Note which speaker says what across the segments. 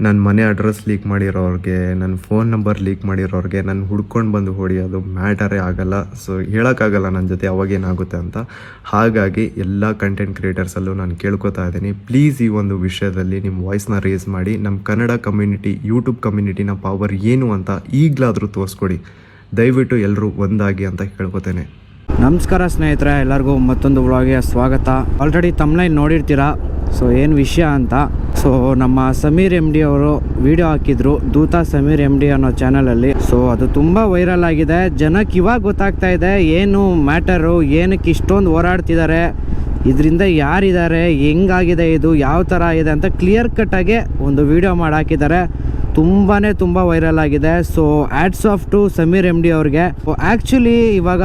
Speaker 1: ನನ್ನ ಮನೆ address leak ಮಾಡಿರೋರಿಗೆ, ನನ್ನ ಫೋನ್ ನಂಬರ್ ಲೀಕ್ ಮಾಡಿರೋರಿಗೆ ನಾನು ಹುಡ್ಕೊಂಡು ಬಂದು ಹೊಡಿಯೋದು ಮ್ಯಾಟರೇ ಆಗಲ್ಲ. ಸೊ ಹೇಳೋಕ್ಕಾಗಲ್ಲ ನನ್ನ ಜೊತೆ ಅವಾಗೇನಾಗುತ್ತೆ ಅಂತ. ಹಾಗಾಗಿ ಎಲ್ಲ ಕಂಟೆಂಟ್ ಕ್ರಿಯೇಟರ್ಸಲ್ಲೂ ನಾನು ಕೇಳ್ಕೊತಾ ಇದ್ದೀನಿ. ಪ್ಲೀಸ್ ಈ ಒಂದು ವಿಷಯದಲ್ಲಿ ನಿಮ್ಮ ವಾಯ್ಸ್ನ ರೇಸ್ ಮಾಡಿ. ನಮ್ಮ ಕನ್ನಡ ಕಮ್ಯುನಿಟಿ ಯೂಟ್ಯೂಬ್ ಕಮ್ಯುನಿಟಿನ ಪವರ್ ಏನು ಅಂತ ಈಗಲಾದರೂ ತೋರಿಸ್ಕೊಡಿ. ದಯವಿಟ್ಟು ಎಲ್ಲರೂ ಒಂದಾಗಿ ಅಂತ ಕೇಳ್ಕೊತೇನೆ
Speaker 2: ನಮಸ್ಕಾರ ಸ್ನೇಹಿತರೆ, ಎಲ್ಲರಿಗೂ ಮತ್ತೊಂದು ವ್ಲಾಗ್ಗೆ ಸ್ವಾಗತ. ಆಲ್ರೆಡಿ ತಮ್ಲೈನ್ ನೋಡಿರ್ತೀರಾ? ಸೊ ಏನು ವಿಷಯ ಅಂತ ಸೊ ನಮ್ಮ ಸಮೀರ್ ಎಂ ಡಿ ಅವರು ವಿಡಿಯೋ ಹಾಕಿದ್ರು, ದೂತ ಸಮೀರ್ ಎಂ ಡಿ ಅನ್ನೋ ಚಾನಲಲ್ಲಿ ಸೊ ಅದು ತುಂಬ ವೈರಲ್ ಆಗಿದೆ. ಜನಕ್ಕೆ ಇವಾಗ ಗೊತ್ತಾಗ್ತಾ ಇದೆ, ಏನು ಮ್ಯಾಟರು ಏನಕ್ಕೆ ಇಷ್ಟೊಂದು ಹೋರಾಡ್ತಿದ್ದಾರೆ, ಇದರಿಂದ ಯಾರಿದ್ದಾರೆ, ಹೆಂಗಾಗಿದೆ ಇದು, ಯಾವ ಥರ ಇದೆ ಅಂತ ಕ್ಲಿಯರ್ ಕಟ್ಟಾಗಿ ಒಂದು ವಿಡಿಯೋ ಮಾಡಿ ಹಾಕಿದ್ದಾರೆ. ತುಂಬಾ ತುಂಬ ವೈರಲ್ ಆಗಿದೆ. So hats off to Sameer M D ಅವ್ರಿಗೆ. ಆ್ಯಕ್ಚುಲಿ ಇವಾಗ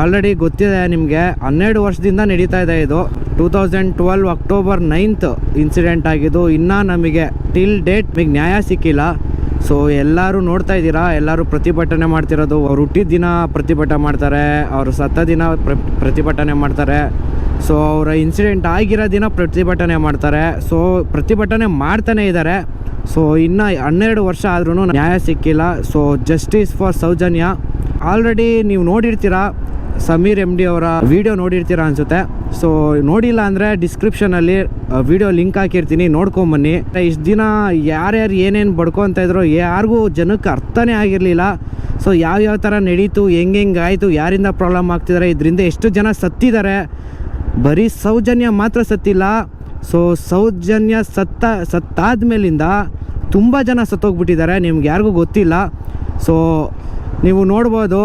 Speaker 2: ಆಲ್ರೆಡಿ ಗೊತ್ತಿದೆ ನಿಮಗೆ. ಹನ್ನೆರಡು ವರ್ಷದಿಂದ ನಡೀತಾ ಇದೆ ಇದು. Two thousand twelve October ninth incident ಆಗಿದ್ದು ಇನ್ನೂ ನಮಗೆ ಟಿಲ್ ಡೇಟ್ ನಮಗೆ ನ್ಯಾಯ ಸಿಕ್ಕಿಲ್ಲ. ಸೊ ಎಲ್ಲರೂ ನೋಡ್ತಾ ಇದ್ದೀರಾ? ಎಲ್ಲರೂ ಪ್ರತಿಭಟನೆ ಮಾಡ್ತಿರೋದು. ಅವ್ರು ಹುಟ್ಟಿದ ದಿನ ಪ್ರತಿಭಟನೆ ಮಾಡ್ತಾರೆ. ಅವರು ಸತ್ತ ದಿನ ಪ್ರ, ಪ್ರತಿಭಟನೆ ಮಾಡ್ತಾರೆ. ಸೊ ಅವರ ಇನ್ಸಿಡೆಂಟ್ ಆಗಿರೋ ದಿನ ಪ್ರತಿಭಟನೆ ಮಾಡ್ತಾರೆ. ಸೊ ಪ್ರತಿಭಟನೆ ಮಾಡ್ತಾನೆ ಇದ್ದಾರೆ ಸೊ ಇನ್ನು ಹನ್ನೆರಡು ವರ್ಷ ಆದ್ರೂ ನ್ಯಾಯ ಸಿಕ್ಕಿಲ್ಲ. So justice for Soujanya. Already ನೀವು ನೋಡಿರ್ತೀರಾ? ಸಮೀರ್ ಎಂ ಡಿ ಅವರ ವಿಡಿಯೋ ನೋಡಿರ್ತೀರಾ ಅನ್ಸುತ್ತೆ. ಸೊ ನೋಡಿಲ್ಲ ಅಂದರೆ ಡಿಸ್ಕ್ರಿಪ್ಷನಲ್ಲಿ ವಿಡಿಯೋ ಲಿಂಕ್ ಹಾಕಿರ್ತೀನಿ. ನೋಡ್ಕೊಂಬನ್ನಿ ಇಷ್ಟು ದಿನ ಯಾರ್ಯಾರು ಏನೇನು ಬಡ್ಕೊತ ಇದ್ರು ಯಾರಿಗೂ ಜನಕ್ಕೆ ಅರ್ಥನೇ ಆಗಿರಲಿಲ್ಲ. ಸೊ ಯಾವ್ಯಾವ ಥರ ನಡೀತು ಹೆಂಗೆ ಹೆಂಗೆ ಆಯಿತು, ಯಾರಿಂದ ಪ್ರಾಬ್ಲಮ್ ಆಗ್ತಿದ್ದಾರೆ ಇದರಿಂದ ಎಷ್ಟು ಜನ ಸತ್ತಿದ್ದಾರೆ ಬರೀ ಸೌಜನ್ಯ ಮಾತ್ರ ಸತ್ತಿಲ್ಲ. ಸೊ ಸೌಜನ್ಯ ಸತ್ತ ಸತ್ತಾದ ಮೇಲಿಂದ ತುಂಬ ಜನ ಸತ್ತೋಗ್ಬಿಟ್ಟಿದ್ದಾರೆ. ನಿಮ್ಗೆ ಯಾರಿಗೂ ಗೊತ್ತಿಲ್ಲ. ಸೊ ನೀವು ನೋಡ್ಬೋದು.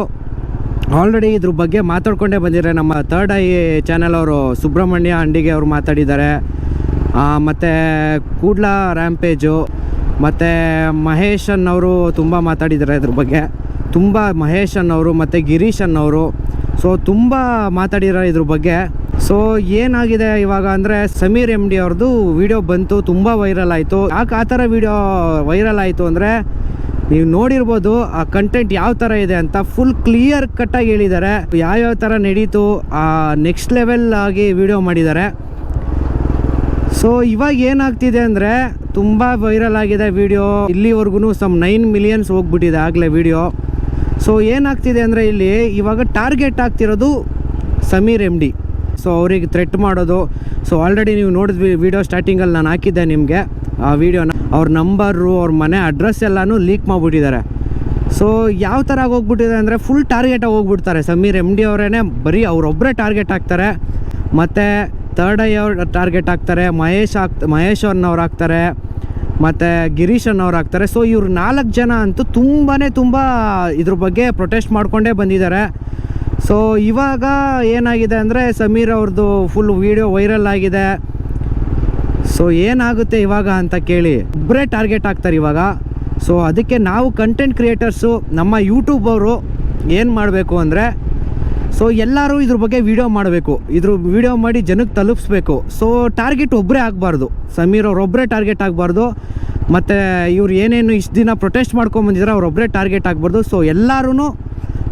Speaker 2: ಆಲ್ರೆಡಿ ಇದ್ರ ಬಗ್ಗೆ ಮಾತಾಡ್ಕೊಂಡೇ ಬಂದಿದ್ದಾರೆ. ನಮ್ಮ ಥರ್ಡ್ ಐ ಚಾನೆಲ್ ಅವರು ಸುಬ್ರಹ್ಮಣ್ಯ ಅಂಡಿಗೆ ಅವರು ಮಾತಾಡಿದ್ದಾರೆ. ಮತ್ತು ಕೂಡ್ಲ ರ್ಯಾಂಪೇಜು ಮತ್ತು ಮಹೇಶ್ ಅನ್ನವರು ತುಂಬ ಮಾತಾಡಿದ್ದಾರೆ ಇದ್ರ ಬಗ್ಗೆ. ತುಂಬ ಮಹೇಶ್ ಅವರು ಮತ್ತು ಗಿರೀಶ್ ಅವರು. ಸೊ ತುಂಬ ಮಾತಾಡಿರೋ ಇದ್ರ ಬಗ್ಗೆ. ಸೊ ಏನಾಗಿದೆ ಇವಾಗ ಅಂದರೆ ಸಮೀರ್ ಎಂ ಡಿ ಅವ್ರದ್ದು ವಿಡಿಯೋ ಬಂತು, ತುಂಬ ವೈರಲ್ ಆಯಿತು. ಯಾಕೆ ಆ ಥರ ವಿಡಿಯೋ ವೈರಲ್ ಆಯಿತು ಅಂದರೆ ನೀವು ನೋಡಿರ್ಬೋದು ಆ ಕಂಟೆಂಟ್ ಯಾವ ಥರ ಇದೆ ಅಂತ ಫುಲ್ ಕ್ಲಿಯರ್ ಕಟ್ಟಾಗಿ ಹೇಳಿದ್ದಾರೆ. ಯಾವ್ಯಾವ ಥರ ನಡೀತು, ಆ ನೆಕ್ಸ್ಟ್ ಲೆವೆಲ್ ಆಗಿ ವಿಡಿಯೋ ಮಾಡಿದ್ದಾರೆ. ಸೊ ಇವಾಗ ಏನಾಗ್ತಿದೆ ಅಂದರೆ ತುಂಬ ವೈರಲ್ ಆಗಿದೆ ವಿಡಿಯೋ ಇಲ್ಲಿವರೆಗೂ ಸಮ್ ನೈನ್ ಮಿಲಿಯನ್ಸ್ ಹೋಗ್ಬಿಟ್ಟಿದೆ ಆಗಲೇ ವಿಡಿಯೋ ಸೊ ಏನಾಗ್ತಿದೆ ಅಂದರೆ ಇಲ್ಲಿ ಇವಾಗ ಟಾರ್ಗೆಟ್ ಆಗ್ತಿರೋದು ಸಮೀರ್ ಎಂ ಡಿ ಸೊ ಅವ್ರಿಗೆ ಥ್ರೆಟ್ ಮಾಡೋದು. ಸೊ ಆಲ್ರೆಡಿ ನೀವು ನೋಡಿದ್ವಿ ವೀಡಿಯೋ ಸ್ಟಾರ್ಟಿಂಗಲ್ಲಿ ನಾನು ಹಾಕಿದ್ದೆ ನಿಮಗೆ. ಆ ವೀಡಿಯೋನ ಅವ್ರ ನಂಬರು ಅವ್ರ ಮನೆ ಅಡ್ರೆಸ್ ಎಲ್ಲಾನು ಲೀಕ್ ಮಾಡಿಬಿಟ್ಟಿದ್ದಾರೆ. ಸೊ ಯಾವ ಥರ ಆಗೋಗ್ಬಿಟ್ಟಿದೆ ಅಂದರೆ ಫುಲ್ ಟಾರ್ಗೆಟಾಗಿ ಹೋಗ್ಬಿಡ್ತಾರೆ. ಸಮೀರ್ ಎಂ ಡಿ ಅವರೇ ಬರೀ ಅವರೊಬ್ಬರೇ ಟಾರ್ಗೆಟ್ ಆಗ್ತಾರೆ ಮತ್ತು ಥರ್ಡ್ ಐ ಅವ್ರು ಟಾರ್ಗೆಟ್ ಆಗ್ತಾರೆ ಮಹೇಶ್ ಹಾಕ್ ಮಹೇಶ್ ಅವ್ರನ್ನವ್ರು ಆಗ್ತಾರೆ ಮತ್ತು ಗಿರೀಶ್ ಅನ್ನೋರು ಆಗ್ತಾರೆ ಸೊ ಇವ್ರು ನಾಲ್ಕು ಜನ ಅಂತೂ ತುಂಬಾ ತುಂಬ ಇದ್ರ ಬಗ್ಗೆ ಪ್ರೊಟೆಸ್ಟ್ ಮಾಡಿಕೊಂಡೇ ಬಂದಿದ್ದಾರೆ. ಸೊ ಇವಾಗ ಏನಾಗಿದೆ ಅಂದರೆ ಸಮೀರ್ ಅವ್ರದ್ದು ಫುಲ್ ವೀಡಿಯೋ ವೈರಲ್ ಆಗಿದೆ. ಸೊ ಏನಾಗುತ್ತೆ ಇವಾಗ ಅಂತ ಕೇಳಿ ಒಬ್ಬರೇ ಟಾರ್ಗೆಟ್ ಆಗ್ತಾರೆ ಇವಾಗ. ಸೊ ಅದಕ್ಕೆ ನಾವು ಕಂಟೆಂಟ್ ಕ್ರಿಯೇಟರ್ಸು ನಮ್ಮ ಯೂಟ್ಯೂಬ್ ಅವರು ಏನು ಮಾಡಬೇಕು ಅಂದರೆ ಸೊ ಎಲ್ಲರೂ ಇದ್ರ ಬಗ್ಗೆ ವಿಡಿಯೋ ಮಾಡಬೇಕು. ಇದ್ರ ವಿಡಿಯೋ ಮಾಡಿ ಜನಕ್ಕೆ ತಲುಪಿಸ್ಬೇಕು. ಸೊ ಟಾರ್ಗೆಟ್ ಒಬ್ಬರೇ ಆಗಬಾರ್ದು. ಸಮೀರ್ ಅವ್ರೊಬ್ಬರೇ ಟಾರ್ಗೆಟ್ ಆಗಬಾರ್ದು. ಮತ್ತು ಇವ್ರು ಏನೇನು ಇಷ್ಟು ದಿನ ಪ್ರೊಟೆಸ್ಟ್ ಮಾಡ್ಕೊಂಬಂದಿದ್ದಾರೆ ಅವ್ರೊಬ್ಬರೇ ಟಾರ್ಗೆಟ್ ಆಗಬಾರ್ದು. ಸೊ ಎಲ್ಲರೂ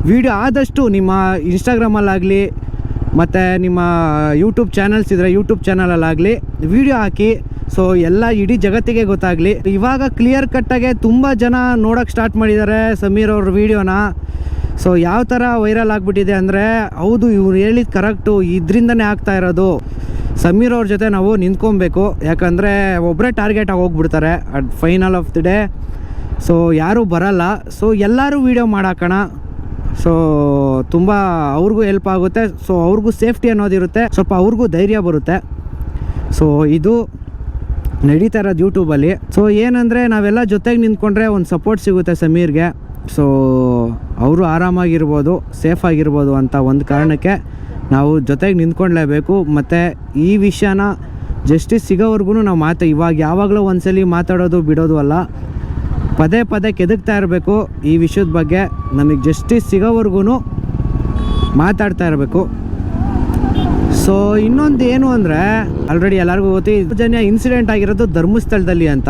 Speaker 2: ವಿಡಿಯೋ ಆದಷ್ಟು ನಿಮ್ಮ ಇನ್ಸ್ಟಾಗ್ರಾಮಲ್ಲಾಗಲಿ ಮತ್ತು ನಿಮ್ಮ ಯೂಟ್ಯೂಬ್ ಚಾನಲ್ಸ್ ಇದ್ದರೆ ಯೂಟ್ಯೂಬ್ ಚಾನಲಲ್ಲಾಗಲಿ ವಿಡಿಯೋ ಹಾಕಿ. ಸೊ ಎಲ್ಲ ಇಡೀ ಜಗತ್ತಿಗೆ ಗೊತ್ತಾಗಲಿ. ಇವಾಗ ಕ್ಲಿಯರ್ ಕಟ್ಟಾಗೆ ತುಂಬ ಜನ ನೋಡೋಕ್ಕೆ ಸ್ಟಾರ್ಟ್ ಮಾಡಿದ್ದಾರೆ ಸಮೀರ್ ಅವ್ರ ವಿಡಿಯೋನ. ಸೊ ಯಾವ ಥರ ವೈರಲ್ ಆಗಿಬಿಟ್ಟಿದೆ ಅಂದರೆ, ಹೌದು, ಇವ್ರು ಹೇಳಿದ ಕರೆಕ್ಟು ಇದರಿಂದನೇ ಆಗ್ತಾ ಇರೋದು. ಸಮೀರ್ ಅವ್ರ ಜೊತೆ ನಾವು ನಿಂತ್ಕೊಬೇಕು. ಯಾಕಂದರೆ ಒಬ್ಬರೇ ಟಾರ್ಗೆಟ್ ಆಗಿ ಹೋಗ್ಬಿಡ್ತಾರೆ at final of the day so ಯಾರೂ ಬರಲ್ಲ. ಸೊ ಎಲ್ಲರೂ ವೀಡಿಯೋ ಮಾಡಾಕೋಣ ಸೊ ತುಂಬ ಅವ್ರಿಗೂ ಹೆಲ್ಪ್ ಆಗುತ್ತೆ. ಸೊ ಅವ್ರಿಗೂ ಸೇಫ್ಟಿ ಅನ್ನೋದಿರುತ್ತೆ ಸ್ವಲ್ಪ ಅವ್ರಿಗೂ ಧೈರ್ಯ ಬರುತ್ತೆ. ಸೊ ಇದು ನಡೀತಾ ಇರೋದು ಯೂಟ್ಯೂಬಲ್ಲಿ ಸೊ ಏನಂದರೆ ನಾವೆಲ್ಲ ಜೊತೆಗೆ ನಿಂತ್ಕೊಂಡ್ರೆ ಒಂದು ಸಪೋರ್ಟ್ ಸಿಗುತ್ತೆ ಸಮೀರ್ಗೆ. ಸೊ ಅವರು ಆರಾಮಾಗಿರ್ಬೋದು ಸೇಫ್ ಆಗಿರ್ಬೋದು ಅಂತ ಒಂದು ಕಾರಣಕ್ಕೆ ನಾವು ಜೊತೆಗೆ ನಿಂತ್ಕೊಳ್ಳೇಬೇಕು ಮತ್ತು ಈ ವಿಷಯನ ಜಸ್ಟಿಸ್ ಸಿಗೋವರೆಗೂ ನಾವು ಮಾತು, ಇವಾಗ ಯಾವಾಗಲೂ ಒಂದ್ಸಲಿ ಮಾತಾಡೋದು, ಬಿಡೋದು ಅಲ್ಲ. ಪದೇ ಪದೇ ಕೆದಕ್ತಾ ಇರಬೇಕು. ಈ ವಿಷಯದ ಬಗ್ಗೆ ನಮಗೆ ಜಸ್ಟಿಸ್ ಸಿಗೋವರೆಗೂ ಮಾತಾಡ್ತಾ ಇರಬೇಕು. ಸೊ ಇನ್ನೊಂದು ಏನು ಅಂದರೆ ಆಲ್ರೆಡಿ ಎಲ್ಲರಿಗೂ ಗೊತ್ತು ಜನ ಇನ್ಸಿಡೆಂಟ್ ಆಗಿರೋದು ಧರ್ಮಸ್ಥಳದಲ್ಲಿ ಅಂತ.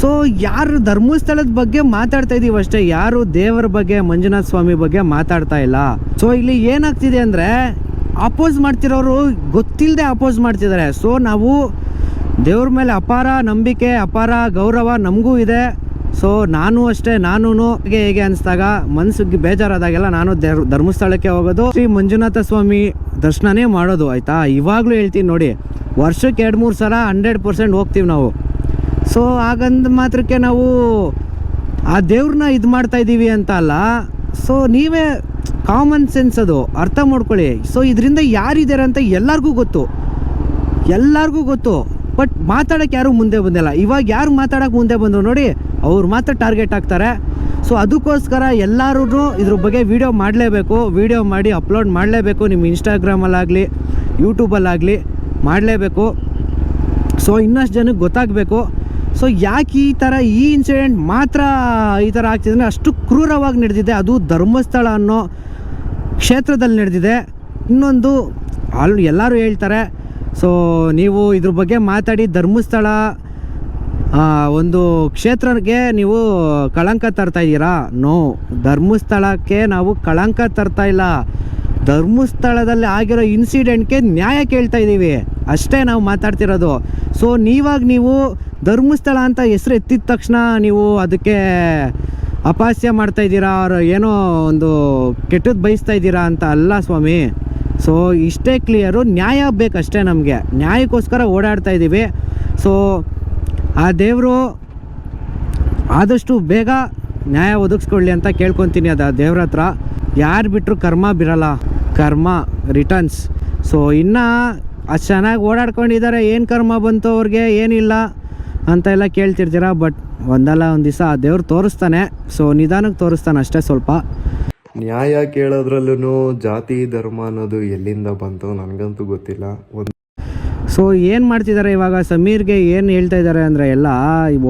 Speaker 2: ಸೊ ಯಾರು ಧರ್ಮಸ್ಥಳದ ಬಗ್ಗೆ ಮಾತಾಡ್ತಾ ಇದೀವಿ ಅಷ್ಟೇ, ಯಾರು ದೇವರ ಬಗ್ಗೆ, ಮಂಜುನಾಥ ಸ್ವಾಮಿ ಬಗ್ಗೆ ಮಾತಾಡ್ತಾ ಇಲ್ಲ. ಸೊ ಇಲ್ಲಿ ಏನಾಗ್ತಿದೆ ಅಂದರೆ ಅಪೋಸ್ ಮಾಡ್ತಿರೋರು ಗೊತ್ತಿಲ್ಲದೆ ಅಪೋಸ್ ಮಾಡ್ತಿದ್ದಾರೆ. ಸೊ ನಾವು ದೇವ್ರ ಮೇಲೆ ಅಪಾರ ನಂಬಿಕೆ, ಅಪಾರ ಗೌರವ ನಮಗೂ ಇದೆ. ಸೊ ನಾನು ಅಷ್ಟೇ ನಾನು ಹೇಗೆ ಹೇಗೆ ಅನಿಸ್ದಾಗ ಮನ್ಸಿಗೆ ಬೇಜಾರಾದಾಗೆಲ್ಲ ನಾನು ಧರ್ಮಸ್ಥಳಕ್ಕೆ ಹೋಗೋದು. ಶ್ರೀ ಮಂಜುನಾಥ ಸ್ವಾಮಿ ದರ್ಶನನೇ ಮಾಡೋದು, ಆಯಿತಾ? ಇವಾಗಲೂ ಹೇಳ್ತೀನಿ ನೋಡಿ, ವರ್ಷಕ್ಕೆ ಎರಡು, ಮೂರು ಸಲ ಹಂಡ್ರೆಡ್ ಪರ್ಸೆಂಟ್ ಹೋಗ್ತೀವಿ ನಾವು. ಸೊ ಹಾಗಂದ ಮಾತ್ರಕ್ಕೆ ನಾವು ಆ ದೇವ್ರನ್ನ ಇದು ಮಾಡ್ತಾ ಇದ್ದೀವಿ ಅಂತ ಅಲ್ಲ. ಸೊ ನೀವೇ ಕಾಮನ್ ಸೆನ್ಸ್ ಅದು, ಅರ್ಥ ಮಾಡ್ಕೊಳ್ಳಿ. ಸೊ ಇದರಿಂದ ಯಾರಿದ್ದಾರೆ ಅಂತ ಎಲ್ಲರಿಗೂ ಗೊತ್ತು. ಎಲ್ಲರಿಗೂ ಗೊತ್ತು. ಬಟ್ ಮಾತಾಡೋಕ್ಕೆ ಯಾರು ಮುಂದೆ ಬಂದಿಲ್ಲ. ಇವಾಗ ಯಾರು ಮಾತಾಡೋಕೆ ಮುಂದೆ ಬಂದರು ನೋಡಿ ಅವ್ರು ಮಾತ್ರ ಟಾರ್ಗೆಟ್ ಆಗ್ತಾರೆ. ಸೊ ಅದಕ್ಕೋಸ್ಕರ ಎಲ್ಲರೂ ಇದ್ರ ಬಗ್ಗೆ ವಿಡಿಯೋ ಮಾಡಲೇಬೇಕು. ವಿಡಿಯೋ ಮಾಡಿ ಅಪ್ಲೋಡ್ ಮಾಡಲೇಬೇಕು. ನಿಮ್ಮ ಇನ್ಸ್ಟಾಗ್ರಾಮಲ್ಲಾಗಲಿ ಯೂಟ್ಯೂಬಲ್ಲಾಗಲಿ ಮಾಡಲೇಬೇಕು. ಸೊ ಇನ್ನಷ್ಟು ಜನಕ್ಕೆ ಗೊತ್ತಾಗಬೇಕು. ಸೊ ಯಾಕೆ ಈ ಥರ ಈ ಇನ್ಸಿಡೆಂಟ್ ಮಾತ್ರ ಈ ಥರ ಆಗ್ತಿದೆ ಅಂದರೆ ಅಷ್ಟು ಕ್ರೂರವಾಗಿ ನಡೆದಿದೆ. ಅದು ಧರ್ಮಸ್ಥಳ ಅನ್ನೋ ಕ್ಷೇತ್ರದಲ್ಲಿ ನಡೆದಿದೆ. ಇನ್ನೊಂದು ಆಲ್ ಎಲ್ಲರೂ ಹೇಳ್ತಾರೆ. ಸೊ ನೀವು ಇದ್ರ ಬಗ್ಗೆ ಮಾತಾಡಿ ಧರ್ಮಸ್ಥಳ ಒಂದು ಕ್ಷೇತ್ರಕ್ಕೆ ನೀವು ಕಳಂಕ ತರ್ತಾ ಇದ್ದೀರಾ? ನೋ. ಧರ್ಮಸ್ಥಳಕ್ಕೆ ನಾವು ಕಳಂಕ ತರ್ತಾ ಇಲ್ಲ. ಧರ್ಮಸ್ಥಳದಲ್ಲಿ ಆಗಿರೋ ಇನ್ಸಿಡೆಂಟ್ಗೆ ನ್ಯಾಯ ಕೇಳ್ತಾ ಇದ್ದೀವಿ. ಅಷ್ಟೇ ನಾವು ಮಾತಾಡ್ತಿರೋದು. ಸೊ ನೀವಾಗ ನೀವು ಧರ್ಮಸ್ಥಳ ಅಂತ ಹೆಸರು ಎತ್ತಿದ ತಕ್ಷಣ ನೀವು ಅದಕ್ಕೆ ಅಪಾಸ್ಯ ಮಾಡ್ತಾ ಇದ್ದೀರಾ? ಅವ್ರು ಏನೋ ಒಂದು ಕೆಟ್ಟದ್ದು ಬಯಸ್ತಾ ಇದ್ದೀರಾ ಅಂತ ಅಲ್ಲ ಸ್ವಾಮಿ. ಸೊ ಇಷ್ಟೇ ಕ್ಲಿಯರು ನ್ಯಾಯ ಬೇಕಷ್ಟೇ ನಮಗೆ. ನ್ಯಾಯಕ್ಕೋಸ್ಕರ ಓಡಾಡ್ತಾ ಇದ್ದೀವಿ. ಸೊ ಆ ದೇವರು ಆದಷ್ಟು ಬೇಗ ನ್ಯಾಯ ಒದಗಿಸ್ಕೊಳ್ಳಿ ಅಂತ ಕೇಳ್ಕೊತೀನಿ ಅದು ಆ ದೇವ್ರ ಹತ್ರ. ಯಾರು ಬಿಟ್ಟರು ಕರ್ಮ ಬಿರಲ್ಲ ಕರ್ಮ ರಿಟರ್ನ್ಸ್ ಸೊ ಇನ್ನು ಅಷ್ಟು ಚೆನ್ನಾಗಿ ಓಡಾಡ್ಕೊಂಡಿದ್ದಾರೆ ಏನು ಕರ್ಮ ಬಂತು ಅವ್ರಿಗೆ, ಏನಿಲ್ಲ ಅಂತ ಎಲ್ಲ ಕೇಳ್ತಿರ್ತೀರ ಬಟ್ ಒಂದಲ್ಲ ಒಂದು ದಿವಸ ಆ ದೇವ್ರು ತೋರಿಸ್ತಾನೆ. ಸೊ ನಿಧಾನಕ್ಕೆ ತೋರಿಸ್ತಾನೆ ಅಷ್ಟೇ ಸ್ವಲ್ಪ.
Speaker 1: ನ್ಯಾಯ ಕೇಳೋದ್ರಲ್ಲೂ ಜಾತಿ, ಧರ್ಮ ಅನ್ನೋದು ಎಲ್ಲಿಂದ ಬಂತು ನನಗಂತೂ ಗೊತ್ತಿಲ್ಲ. ಒಂದು
Speaker 2: ಸೊ ಏನು ಮಾಡ್ತಿದ್ದಾರೆ ಇವಾಗ? ಸಮೀರ್ಗೆ ಏನು ಹೇಳ್ತಾ ಇದ್ದಾರೆ ಅಂದರೆ, ಎಲ್ಲ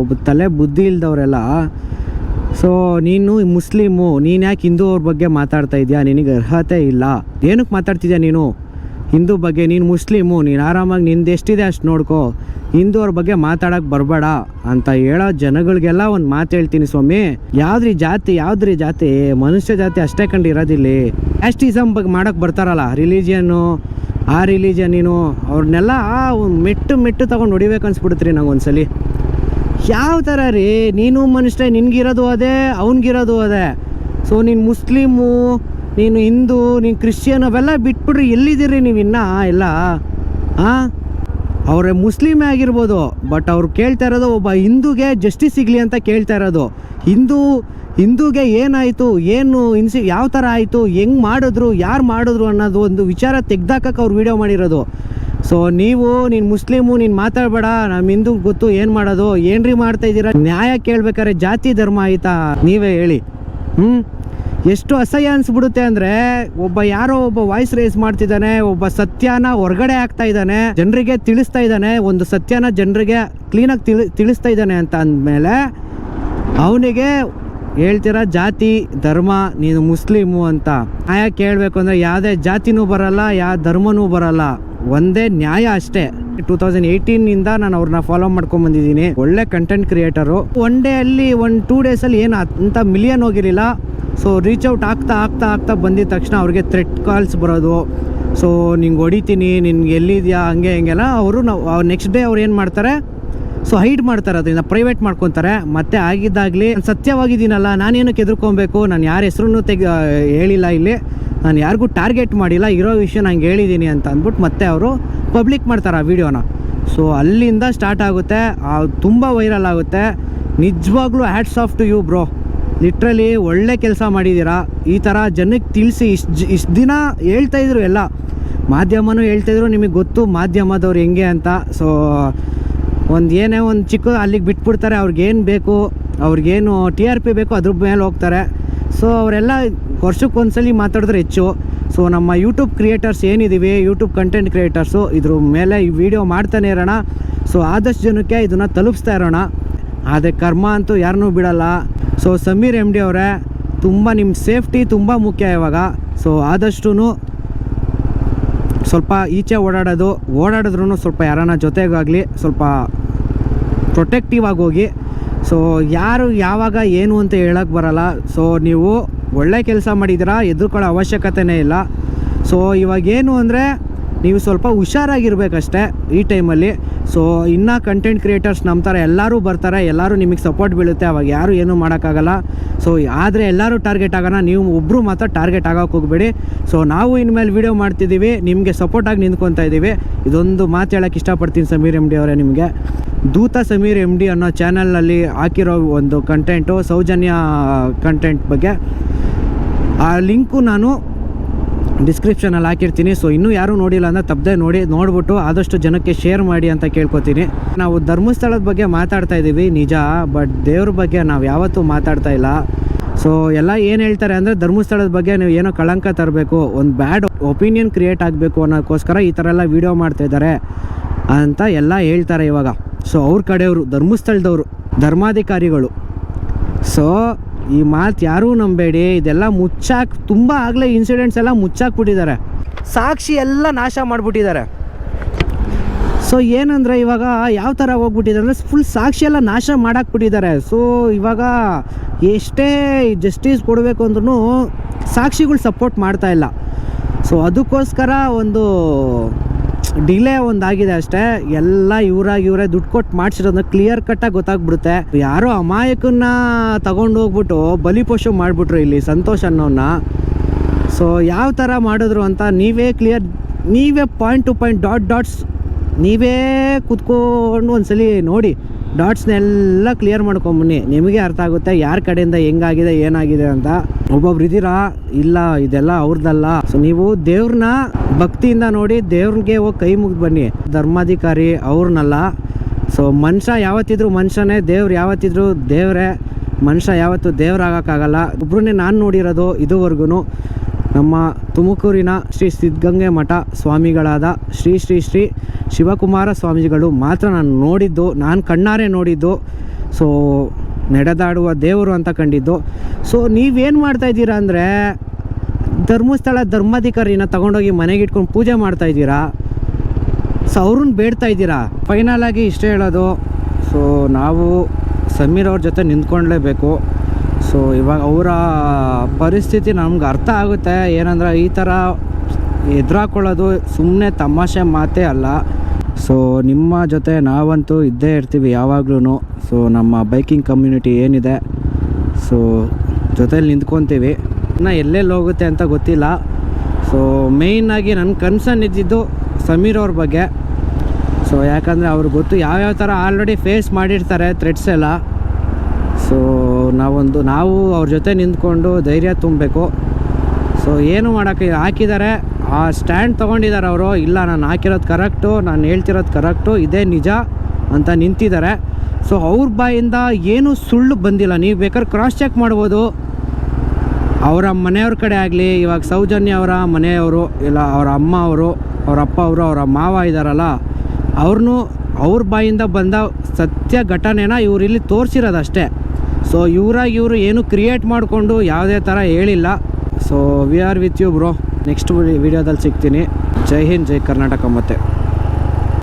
Speaker 2: ಒಬ್ಬ ತಲೆ ಬುದ್ಧಿ ಇಲ್ದವರೆಲ್ಲ ಸೊ ನೀನು ಮುಸ್ಲಿಮು, ನೀನು ಯಾಕೆ ಹಿಂದೂ ಅವ್ರ ಬಗ್ಗೆ ಮಾತಾಡ್ತಾ ಇದೆಯಾ? ನಿನಗೆ ಅರ್ಹತೆ ಇಲ್ಲ. ಏನಕ್ಕೆ ಮಾತಾಡ್ತಿದ್ಯಾ ನೀನು? ಹಿಂದೂ ಬಗ್ಗೆ, ನೀನು ಮುಸ್ಲಿಮು, ನೀನು ಆರಾಮಾಗಿ ನಿಂದು ಎಷ್ಟಿದೆ ಅಷ್ಟು ನೋಡ್ಕೋ. ಹಿಂದೂ ಅವ್ರ ಬಗ್ಗೆ ಮಾತಾಡೋಕೆ ಬರಬೇಡ ಅಂತ ಹೇಳೋ ಜನಗಳಿಗೆಲ್ಲ ಒಂದು ಮಾತು ಹೇಳ್ತೀನಿ ಸ್ವಾಮಿ. ಯಾವ್ದ್ರಿ ಜಾತಿ ಯಾವ್ದ್ರಿ ಜಾತಿ? ಮನುಷ್ಯ ಜಾತಿ ಅಷ್ಟೇ ಕಂಡು ಇರೋದಿಲ್ಲಿ ಕ್ಯಾಸ್ಟಿಸಮ್ ಬಗ್ಗೆ ಮಾಡೋಕೆ ಬರ್ತಾರಲ್ಲ ರಿಲಿಜಿಯನ್ನು ಆ ರಿಲೀಜನ್ ನೀನು ಅವ್ರನ್ನೆಲ್ಲ ಮೆಟ್ಟು ಮೆಟ್ಟು ತೊಗೊಂಡು ಹೊಡಿಬೇಕು ಅನ್ಸ್ಬಿಡುತ್ರಿ ನಂಗೆ ಒಂದ್ಸಲಿ. ಯಾವ ಥರ ರೀ? ನೀನು ಮನುಷ್ಯ, ನಿನಗಿರೋದು ಅದೇ, ಅವ್ನಿಗಿರೋದು ಅದೇ. ಸೊ ನೀನು ಮುಸ್ಲಿಮು, ನೀನು ಹಿಂದೂ, ನೀನು ಕ್ರಿಶ್ಚಿಯನ್ ಅವೆಲ್ಲ ಬಿಟ್ಬಿಡ್ರಿ ಎಲ್ಲಿದ್ದೀರಿ ನೀವು ಇನ್ನೂ ಎಲ್ಲ ಹಾಂ ಅವ್ರ ಮುಸ್ಲಿಮೇ ಆಗಿರ್ಬೋದು ಬಟ್ ಅವ್ರು ಕೇಳ್ತಾ ಇರೋದು ಒಬ್ಬ ಹಿಂದೂಗೆ ಜಸ್ಟಿಸ್ ಸಿಗಲಿ ಅಂತ ಕೇಳ್ತಾ ಇರೋದು. ಹಿಂದೂ, ಹಿಂದೂಗೆ ಏನಾಯಿತು, ಏನು ಇನ್ಸಿ, ಯಾವ ಥರ ಆಯಿತು, ಹೆಂಗೆ ಮಾಡಿದ್ರು, ಯಾರು ಮಾಡಿದ್ರು ಅನ್ನೋದು ಒಂದು ವಿಚಾರ ತೆಗ್ದಾಕಕ್ಕೆ ಅವ್ರು ವಿಡಿಯೋ ಮಾಡಿರೋದು. ಸೊ ನೀವು, ನೀನು ಮುಸ್ಲಿಮು, ನೀನು ಮಾತಾಡಬೇಡ ನಮ್ಮ ಹಿಂದೂ ಗೊತ್ತು ಏನು ಮಾಡೋದು, ಏನ್ರಿ ಮಾಡ್ತಾ ಇದ್ದೀರಾ? ನ್ಯಾಯ ಕೇಳ್ಬೇಕಾದ್ರೆ ಜಾತಿ, ಧರ್ಮ, ಆಯಿತಾ? ನೀವೇ ಹೇಳಿ. ಹ್ಞೂ ಎಷ್ಟು ಅಸಹ್ಯ ಅನ್ಸ್ಬಿಡುತ್ತೆ ಅಂದ್ರೆ ಒಬ್ಬ ಯಾರೋ ಒಬ್ಬ ವಾಯ್ಸ್ ರೇಸ್ ಮಾಡ್ತಿದ್ದಾನೆ, ಒಬ್ಬ ಸತ್ಯನ ಹೊರಗಡೆ ಆಗ್ತಾ ಇದ್ದಾನೆ, ಜನರಿಗೆ ತಿಳಿಸ್ತಾ ಇದ್ದಾನೆ, ಒಂದು ಸತ್ಯನ ಜನರಿಗೆ ಕ್ಲೀನಾಗಿ ತಿಳಿ, ತಿಳಿಸ್ತಾ ಇದ್ದಾನೆ ಅಂತ ಅಂದಮೇಲೆ ಅವನಿಗೆ ಹೇಳ್ತೀರ, ಜಾತಿ, ಧರ್ಮ, ನೀನು ಮುಸ್ಲಿಮು ಅಂತ. ನ್ಯಾಯ ಕೇಳಬೇಕು ಅಂದರೆ ಯಾವುದೇ ಜಾತಿನೂ ಬರಲ್ಲ ಯಾವ ಧರ್ಮನೂ ಬರಲ್ಲ. ಒಂದೇ ನ್ಯಾಯ ಅಷ್ಟೇ. ಟೂ ತೌಸಂಡ್ ಏಯ್ಟೀನಿಂದ ನಾನು ಅವ್ರನ್ನ ಫಾಲೋ ಮಾಡ್ಕೊಂಡ್ ಬಂದಿದ್ದೀನಿ. ಒಳ್ಳೆ ಕಂಟೆಂಟ್ ಕ್ರಿಯೇಟರು ಒನ್ ಡೇ ಅಲ್ಲಿ, ಒಂದು ಟೂ ಡೇಸಲ್ಲಿ ಏನು ಅಂತ ಮಿಲಿಯನ್ ಹೋಗಿರಲಿಲ್ಲ. ಸೊ ರೀಚ್ ಔಟ್ ಆಗ್ತಾ ಆಗ್ತಾ ಆಗ್ತಾ ಬಂದಿದ ತಕ್ಷಣ ಅವ್ರಿಗೆ ಥ್ರೆಟ್ ಕಾಲ್ಸ್ ಬರೋದು. ಸೊ ನಿಂಗೆ ಹೊಡಿತೀನಿ, ನಿನ್ಗೆ ಎಲ್ಲಿದೆಯಾ, ಹಂಗೆ ಹಿಂಗೆಲ್ಲ ಅವರು ನಾವು ನೆಕ್ಸ್ಟ್ ಡೇ ಅವ್ರು ಏನು ಮಾಡ್ತಾರೆ? ಸೊ ಹೈಡ್ ಮಾಡ್ತಾರೆ ಅದರಿಂದ ಪ್ರೈವೇಟ್ ಮಾಡ್ಕೊತಾರೆ. ಮತ್ತೆ ಆಗಿದ್ದಾಗಲಿ ಸತ್ಯವಾಗಿದ್ದೀನಲ್ಲ ನಾನೇನು ಎದುರ್ಕೊಬೇಕು? ನಾನು ಯಾರ ಹೆಸ್ರು ತೆಗೆ ಹೇಳಿಲ್ಲ ಇಲ್ಲಿ. ನಾನು ಯಾರಿಗೂ ಟಾರ್ಗೆಟ್ ಮಾಡಿಲ್ಲ, ಇರೋ ವಿಷಯ ನಂಗೆ ಹೇಳಿದ್ದೀನಿ ಅಂತ ಅಂದ್ಬಿಟ್ಟು ಮತ್ತೆ ಅವರು ಪಬ್ಲಿಕ್ ಮಾಡ್ತಾರೆ ಆ ವಿಡಿಯೋನ ಸೊ ಅಲ್ಲಿಂದ ಸ್ಟಾರ್ಟ್ ಆಗುತ್ತೆ. ತುಂಬ ವೈರಲ್ ಆಗುತ್ತೆ. ನಿಜವಾಗ್ಲೂ hats off to you bro literally ಒಳ್ಳೆ ಕೆಲಸ ಮಾಡಿದ್ದೀರಾ ಈ ಥರ ಜನಕ್ಕೆ ತಿಳಿಸಿ ಇಷ್ಟು ಇಷ್ಟು ದಿನ ಹೇಳ್ತಾ ಇದ್ರು ಎಲ್ಲ. ಮಾಧ್ಯಮನೂ ಹೇಳ್ತಾಯಿದ್ರು ನಿಮಗೆ ಗೊತ್ತು ಮಾಧ್ಯಮದವ್ರು ಹೆಂಗೆ ಅಂತ. ಸೊ ಒಂದು ಏನೇ ಒಂದು ಚಿಕ್ಕ ಅಲ್ಲಿಗೆ ಬಿಟ್ಬಿಡ್ತಾರೆ, ಅವ್ರಿಗೇನು ಬೇಕು, ಅವ್ರಿಗೇನು ಟಿ ಆರ್ ಪಿ ಬೇಕು, ಅದ್ರ ಮೇಲೆ ಹೋಗ್ತಾರೆ. ಸೊ ಅವರೆಲ್ಲ ವರ್ಷಕ್ಕೆ ಒಂದ್ಸಲಿ ಮಾತಾಡಿದ್ರೆ ಹೆಚ್ಚು. ಸೊ ನಮ್ಮ ಯೂಟ್ಯೂಬ್ ಕ್ರಿಯೇಟರ್ಸ್ ಏನಿದ್ದೀವಿ ಯೂಟ್ಯೂಬ್ ಕಂಟೆಂಟ್ ಕ್ರಿಯೇಟರ್ಸು ಇದ್ರ ಮೇಲೆ ಈ ವಿಡಿಯೋ ಮಾಡ್ತಾನೆ ಇರೋಣ. ಸೊ ಆದಷ್ಟು ಜನಕ್ಕೆ ಇದನ್ನು ತಲುಪಿಸ್ತಾ ಇರೋಣ. ಆದರೆ ಕರ್ಮ ಅಂತೂ ಯಾರನ್ನೂ ಬಿಡಲ್ಲ. ಸೊ ಸಮೀರ್ ಎಂ ಡಿ ಅವರೇ, ತುಂಬ ನಿಮ್ಮ ಸೇಫ್ಟಿ ತುಂಬ ಮುಖ್ಯ ಇವಾಗ. ಸೊ ಆದಷ್ಟು ಸ್ವಲ್ಪ ಈಚೆ ಓಡಾಡೋದು ಓಡಾಡಿದ್ರೂ ಸ್ವಲ್ಪ ಯಾರನ್ನ ಜೊತೆಗಾಗಲಿ ಸ್ವಲ್ಪ ಪ್ರೊಟೆಕ್ಟಿವ್ ಆಗಿ ಹೋಗಿ. ಸೊ ಯಾರು ಯಾವಾಗ ಏನು ಅಂತ ಹೇಳಕ್ಕೆ ಬರಲ್ಲ. ಸೊ ನೀವು ಒಳ್ಳೆ ಕೆಲಸ ಮಾಡಿದ್ದೀರಾ, ಎದುರ್ಕೊಳ್ಳೋ ಅವಶ್ಯಕತೆನೇ ಇಲ್ಲ. ಸೊ ಇವಾಗ ಏನು ಅಂದರೆ, ನೀವು ಸ್ವಲ್ಪ ಹುಷಾರಾಗಿರ್ಬೇಕಷ್ಟೆ ಈ ಟೈಮಲ್ಲಿ. ಸೊ ಇನ್ನು ಕಂಟೆಂಟ್ ಕ್ರಿಯೇಟರ್ಸ್ ನಮ್ಮ ಥರ ಎಲ್ಲರೂ ಬರ್ತಾರೆ, ಎಲ್ಲರೂ ನಿಮಗೆ ಸಪೋರ್ಟ್ ಬೀಳುತ್ತೆ, ಅವಾಗ ಯಾರು ಏನೂ ಮಾಡೋಕ್ಕಾಗಲ್ಲ. ಸೊ ಆದರೆ ಎಲ್ಲರೂ ಟಾರ್ಗೆಟ್ ಆಗೋಣ, ನೀವು ಒಬ್ಬರು ಮಾತ್ರ ಟಾರ್ಗೆಟ್ ಆಗೋಕೆ ಹೋಗಬೇಡಿ. ಸೊ ನಾವು ಇನ್ಮೇಲೆ ವೀಡಿಯೋ ಮಾಡ್ತಿದ್ದೀವಿ, ನಿಮಗೆ ಸಪೋರ್ಟಾಗಿ ನಿಂತ್ಕೊತಾ ಇದ್ದೀವಿ. ಇದೊಂದು ಮಾತು ಹೇಳೋಕ್ಕೆ ಇಷ್ಟಪಡ್ತೀನಿ ಸಮೀರ್ ಎಂ ಡಿ ಅವರೇ ನಿಮಗೆ. ದೂತ ಸಮೀರ್ ಎಂ ಡಿ ಅನ್ನೋ ಚಾನಲ್ನಲ್ಲಿ ಹಾಕಿರೋ ಒಂದು ಕಂಟೆಂಟು ಸೌಜನ್ಯ ಕಂಟೆಂಟ್ ಬಗ್ಗೆ. ಆ ಲಿಂಕು ನಾನು ಡಿಸ್ಕ್ರಿಪ್ಷನಲ್ಲಿ ಹಾಕಿರ್ತೀನಿ. ಸೊ ಇನ್ನೂ ಯಾರೂ ನೋಡಿಲ್ಲ ಅಂದರೆ ತಪ್ಪದೆ ನೋಡಿ, ನೋಡ್ಬಿಟ್ಟು ಆದಷ್ಟು ಜನಕ್ಕೆ ಶೇರ್ ಮಾಡಿ ಅಂತ ಕೇಳ್ಕೊತೀನಿ. ನಾವು ಧರ್ಮಸ್ಥಳದ ಬಗ್ಗೆ ಮಾತಾಡ್ತಾ ಇದ್ದೀವಿ, ನಿಜ ಬಟ್ ದೇವ್ರ ಬಗ್ಗೆ ನಾವು ಯಾವತ್ತೂ ಮಾತಾಡ್ತಾ ಇಲ್ಲ. ಸೊ ಎಲ್ಲ ಏನು ಹೇಳ್ತಾರೆ ಅಂದರೆ ಧರ್ಮಸ್ಥಳದ ಬಗ್ಗೆ ನೀವು ಏನೋ ಕಳಂಕ ತರಬೇಕು, ಒಂದು ಬ್ಯಾಡ್ ಒಪಿನಿಯನ್ ಕ್ರಿಯೇಟ್ ಆಗಬೇಕು ಅನ್ನೋಕ್ಕೋಸ್ಕರ ಈ ಥರ ಎಲ್ಲ ವೀಡಿಯೋ ಮಾಡ್ತಾ ಇದ್ದಾರೆ. ಅಂತ ಎಲ್ಲ ಹೇಳ್ತಾರೆ ಇವಾಗ. ಸೊ ಅವ್ರ ಕಡೆಯವರು, ಧರ್ಮಸ್ಥಳದವರು, ಧರ್ಮಾಧಿಕಾರಿಗಳು. ಸೊ ಈ ಮಾತು ಯಾರೂ ನಂಬೇಡಿ. ಇದೆಲ್ಲ ಮುಚ್ಚಾಕ್, ತುಂಬ ಆಗಲೇ ಇನ್ಸಿಡೆಂಟ್ಸ್ ಎಲ್ಲ ಮುಚ್ಚಾಕ್ಬಿಟ್ಟಿದ್ದಾರೆ. ಸಾಕ್ಷಿ ಎಲ್ಲ ನಾಶ ಮಾಡಿಬಿಟ್ಟಿದ್ದಾರೆ. ಸೊ ಏನಂದರೆ ಇವಾಗ ಯಾವ ಥರ ಹೋಗ್ಬಿಟ್ಟಿದ್ದಾರೆ ಅಂದರೆ ಫುಲ್ ಸಾಕ್ಷಿ ಎಲ್ಲ ನಾಶ ಮಾಡಾಕ್ಬಿಟ್ಟಿದ್ದಾರೆ. ಸೊ ಇವಾಗ ಎಷ್ಟೇ ಜಸ್ಟಿಸ್ ಕೊಡಬೇಕು ಅಂದ್ರೂ ಸಾಕ್ಷಿಗಳು ಸಪೋರ್ಟ್ ಮಾಡ್ತಾ ಇಲ್ಲ. ಸೊ ಅದಕ್ಕೋಸ್ಕರ ಒಂದು ಡಿಲೇ ಒಂದಾಗಿದೆ ಅಷ್ಟೇ. ಎಲ್ಲ ಇವ್ರಾಗ ಇವರೇ ದುಡ್ಡು ಕೊಟ್ಟು ಮಾಡಿಸಿರೋದನ್ನ ಕ್ಲಿಯರ್ ಕಟ್ಟಾಗಿ ಗೊತ್ತಾಗ್ಬಿಡುತ್ತೆ. ಯಾರೋ ಅಮಾಯಕನ್ನ ತಗೊಂಡು ಹೋಗ್ಬಿಟ್ಟು ಬಲಿಪಶು ಮಾಡಿಬಿಟ್ರು ಇಲ್ಲಿ ಸಂತೋಷ್ ಅನ್ನೋನ್ನ ಸೊ ಯಾವ ಥರ ಮಾಡಿದ್ರು ಅಂತ ನೀವೇ ಕ್ಲಿಯರ್ ನೀವೇ point to point dot dots ನೀವೇ ಕುತ್ಕೊಂಡು ಒಂದ್ಸಲಿ ನೋಡಿ. ಡಾಟ್ಸ್ನೆಲ್ಲ ಕ್ಲಿಯರ್ ಮಾಡ್ಕೊಂಬನ್ನಿ. ನಿಮಗೆ ಅರ್ಥ ಆಗುತ್ತೆ ಯಾರ ಕಡೆಯಿಂದ ಹೆಂಗಾಗಿದೆ, ಏನಾಗಿದೆ ಅಂತ. ಒಬ್ಬೊಬ್ರು ಇದ್ದೀರಾ? ಇಲ್ಲ, ಇದೆಲ್ಲ ಅವ್ರದ್ದಲ್ಲ ಸೊ ನೀವು ದೇವ್ರನ್ನ ಭಕ್ತಿಯಿಂದ ನೋಡಿ ದೇವ್ರಿಗೆ ಹೋಗಿ ಕೈ ಮುಗಿದು ಬನ್ನಿ. ಧರ್ಮಾಧಿಕಾರಿ ಅವ್ರನ್ನಲ್ಲ ಸೊ ಮನುಷ್ಯ ಯಾವತ್ತಿದ್ರು ಮನುಷ್ಯನೇ, ದೇವ್ರು ಯಾವತ್ತಿದ್ರು ದೇವ್ರೆ. ಮನುಷ್ಯ ಯಾವತ್ತು ದೇವ್ರಾಗೋಕ್ಕಾಗಲ್ಲ ಒಬ್ರನ್ನೇ ನಾನು ನೋಡಿರೋದು ಇದುವರೆಗೂ ನಮ್ಮ ತುಮಕೂರಿನ ಶ್ರೀ ಸಿದ್ಧಗಂಗೆ ಮಠ ಸ್ವಾಮಿಗಳಾದ ಶ್ರೀ ಶ್ರೀ ಶ್ರೀ ಶಿವಕುಮಾರ ಸ್ವಾಮೀಜಿಗಳು ಮಾತ್ರ ನಾನು ನೋಡಿದ್ದು, ನಾನು ಕಣ್ಣಾರೆ ನೋಡಿದ್ದು. ಸೊ ನಡೆದಾಡುವ ದೇವರು ಅಂತ ಕಂಡಿದ್ದು. ಸೊ ನೀವೇನು ಮಾಡ್ತಾ ಇದ್ದೀರಾ ಅಂದರೆ, ಧರ್ಮಸ್ಥಳ ಧರ್ಮಾಧಿಕಾರಿನ ತಗೊಂಡೋಗಿ ಮನೆಗೆ ಇಟ್ಕೊಂಡು ಪೂಜೆ ಮಾಡ್ತಾ ಇದ್ದೀರಾ? ಸೊ ಅವ್ರನ್ನ ಬೇಡ್ತಾ ಇದ್ದೀರಾ? ಫೈನಲಾಗಿ ಇಷ್ಟೇ ಹೇಳೋದು. ಸೊ ನಾವು ಸಮೀರ್ ಅವ್ರ ಜೊತೆ ನಿಂತ್ಕೊಳ್ಳೇಬೇಕು ಸೊ ಇವಾಗ ಅವರ ಪರಿಸ್ಥಿತಿ ನಮ್ಗೆ ಅರ್ಥ ಆಗುತ್ತೆ. ಏನಂದ್ರೆ ಈ ಥರ ಎದುರಾಕೊಳ್ಳೋದು ಸುಮ್ಮನೆ ತಮಾಷೆ ಮಾತೇ ಅಲ್ಲ. ಸೊ ನಿಮ್ಮ ಜೊತೆ ನಾವಂತೂ ಇದ್ದೇ ಇರ್ತೀವಿ ಯಾವಾಗ್ಲೂ ಸೊ ನಮ್ಮ ಬೈಕಿಂಗ್ ಕಮ್ಯುನಿಟಿ ಏನಿದೆ. ಸೊ ಜೊತೇಲಿ ನಿಂತ್ಕೊತೀವಿ. ಇನ್ನು ಎಲ್ಲೆಲ್ಲಿ ಹೋಗುತ್ತೆ ಅಂತ ಗೊತ್ತಿಲ್ಲ. ಸೊ ಮೇಯ್ನಾಗಿ ನನ್ನ ಕನ್ಸರ್ನ್ ಇದ್ದಿದ್ದು ಸಮೀರ್ ಅವ್ರ ಬಗ್ಗೆ. ಸೊ ಯಾಕಂದರೆ ಅವ್ರಿಗೆ ಗೊತ್ತು ಯಾವ್ಯಾವ ಥರ ಆಲ್ರೆಡಿ ಫೇಸ್ ಮಾಡಿರ್ತಾರೆ ಥ್ರೆಡ್ಸ್ ಎಲ್ಲ. ಸೊ ನಾವೊಂದು, ನಾವು ಅವ್ರ ಜೊತೆ ನಿಂತ್ಕೊಂಡು ಧೈರ್ಯ ತುಂಬಬೇಕು. ಸೊ ಏನು ಮಾಡೋಕ್ಕೆ ಹಾಕಿದ್ದಾರೆ? ಆ ಸ್ಟ್ಯಾಂಡ್ ತೊಗೊಂಡಿದ್ದಾರೆ ಅವರು. ಇಲ್ಲ, ನಾನು ಹಾಕಿರೋದು ಕರೆಕ್ಟು, ನಾನು ಹೇಳ್ತಿರೋದು ಕರೆಕ್ಟು, ಇದೇ ನಿಜ ಅಂತ ನಿಂತಿದ್ದಾರೆ. ಸೊ ಅವ್ರ ಬಾಯಿಂದ ಏನೂ ಸುಳ್ಳು ಬಂದಿಲ್ಲ. ನೀವು ಬೇಕಾದ್ರೆ ಕ್ರಾಸ್ ಚೆಕ್ ಮಾಡ್ಬೋದು. ಅವರ ಮನೆಯವ್ರ ಕಡೆ ಆಗಲಿ, ಇವಾಗ ಸೌಜನ್ಯ ಅವರ ಮನೆಯವರು, ಇಲ್ಲ ಅವರ ಅಮ್ಮ ಅವರು, ಅವ್ರ ಅಪ್ಪ ಅವರು, ಅವರ ಮಾವ ಇದ್ದಾರಲ್ಲ, ಅವ್ರನ್ನೂ ಅವ್ರ ಬಾಯಿಂದ ಬಂದ ಸತ್ಯ ಘಟನೆನ ಇವ್ರು ಇಲ್ಲಿ ತೋರಿಸಿರೋದಷ್ಟೇ. ಸೊ ಇವರಾಗಿ ಇವರು ಏನು ಕ್ರಿಯೇಟ್ ಮಾಡಿಕೊಂಡು ಯಾವುದೇ ಥರ ಹೇಳಿಲ್ಲ. So we are with you bro next ವಿಡಿಯೋದಲ್ಲಿ ಸಿಗ್ತೀನಿ. ಜೈ ಹಿಂದ್, ಜೈ ಕರ್ನಾಟಕ ಮತ್ತೆ.